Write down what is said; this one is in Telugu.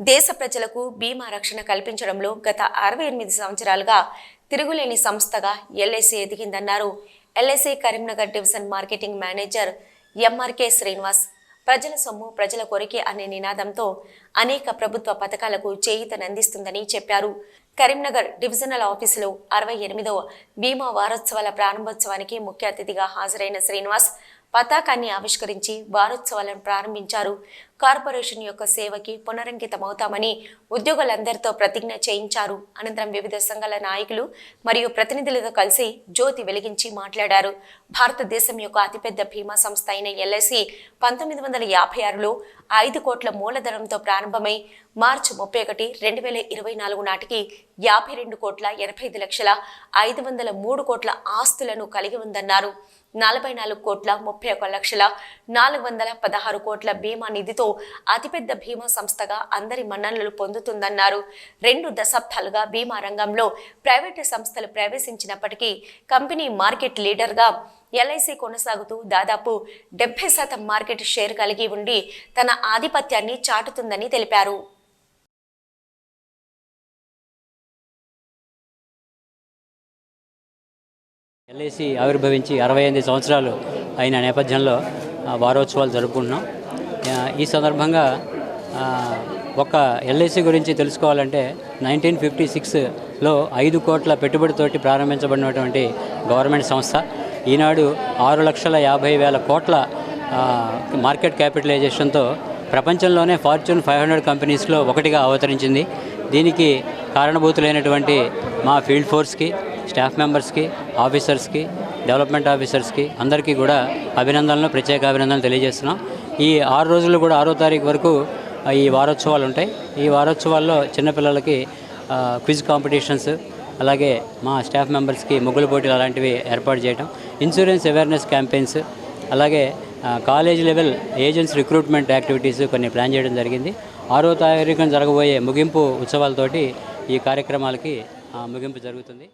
దేశ ప్రజలకు బీమా రక్షణ కల్పించడంలో గత అరవై ఎనిమిది సంవత్సరాలుగా తిరుగులేని సంస్థగా LIC ఎదిగిందన్నారు. LIC Karimnagar division marketing manager MRK Srinivas. ప్రజల సొమ్ము ప్రజల కొరికే అనే నినాదంతో అనేక ప్రభుత్వ పథకాలకు చేయూతనందిస్తుందని చెప్పారు. కరీంనగర్ డివిజనల్ ఆఫీసులో అరవై ఎనిమిదవ బీమా వారోత్సవాల ప్రారంభోత్సవానికి ముఖ్య అతిథిగా హాజరైన శ్రీనివాస్ పతాకాన్ని ఆవిష్కరించి వారోత్సవాలను ప్రారంభించారు. కార్పొరేషన్ యొక్క సేవకి పునరంకితమవుతామని ఉద్యోగులందరితో ప్రతిజ్ఞ చేయించారు. అనంతరం వివిధ సంఘాల నాయకులు మరియు ప్రతినిధులతో కలిసి జ్యోతి వెలిగించి మాట్లాడారు. భారతదేశం యొక్క అతిపెద్ద బీమా సంస్థ అయిన ఎల్ఐసి పంతొమ్మిది వందల యాభై ఆరులో ఐదు కోట్ల మూలధనంతో ప్రారంభమై మార్చి ముప్పై ఒకటి రెండు వేల ఇరవై నాలుగు నాటికి యాభై రెండు కోట్ల ఎనభై ఐదు లక్షల ఐదు వందల మూడు కోట్ల ఆస్తులను కలిగి ఉందన్నారు. నలభై నాలుగు కోట్ల ముప్పై ఒక లక్షల నాలుగు వందల పదహారు కోట్ల బీమా నిధితో అతిపెద్ద బీమా సంస్థగా అందరి మన్ననలు పొందుతుందన్నారు. రెండు దశాబ్దాలుగా బీమా రంగంలో ప్రైవేటు సంస్థలు ప్రవేశించినప్పటికీ కంపెనీ మార్కెట్ లీడర్గా ఎల్ఐసి కొనసాగుతూ దాదాపు డెబ్బై శాతం మార్కెట్ షేర్ కలిగి ఉండి తన ఆధిపత్యాన్ని చాటుతుందని తెలిపారు. ఎల్ఐసి ఆవిర్భవించి అరవై ఎనిమిది సంవత్సరాలు అయిన నేపథ్యంలో వారోత్సవాలు జరుపుకుంటున్నాం. ఈ సందర్భంగా ఒక ఎల్ఐసి గురించి తెలుసుకోవాలంటే నైన్టీన్ ఫిఫ్టీ సిక్స్లో ఐదు కోట్ల పెట్టుబడితోటి ప్రారంభించబడినటువంటి గవర్నమెంట్ సంస్థ. ఈనాడు ఆరు లక్షల యాభై వేల కోట్ల మార్కెట్ క్యాపిటలైజేషన్తో ప్రపంచంలోనే ఫార్చ్యూన్ ఫైవ్ హండ్రెడ్ కంపెనీస్లో ఒకటిగా అవతరించింది. దీనికి కారణభూతులైనటువంటి మా ఫీల్డ్ ఫోర్స్కి స్టాఫ్ మెంబర్స్కి ఆఫీసర్స్కి డెవలప్మెంట్ ఆఫీసర్స్కి అందరికీ కూడా అభినందనలు ప్రత్యేక అభినందనలు తెలియజేస్తున్నాం. ఈ ఆరు రోజులు కూడా ఆరో తారీఖు వరకు ఈ వారోత్సవాలు ఉంటాయి. ఈ వారోత్సవాల్లో చిన్నపిల్లలకి క్విజ్ కాంపిటీషన్స్ అలాగే మా స్టాఫ్ మెంబర్స్కి ముగ్గులు పోటీలు అలాంటివి ఏర్పాటు చేయడం ఇన్సూరెన్స్ అవేర్నెస్ క్యాంపెయిన్స్ అలాగే college level agents recruitment activities కొన్ని ప్లాన్ చేయడం జరిగింది. ఆరో తారీఖున జరగబోయే ముగింపు ఉత్సవాలతోటి ఈ కార్యక్రమాలకి ముగింపు జరుగుతుంది.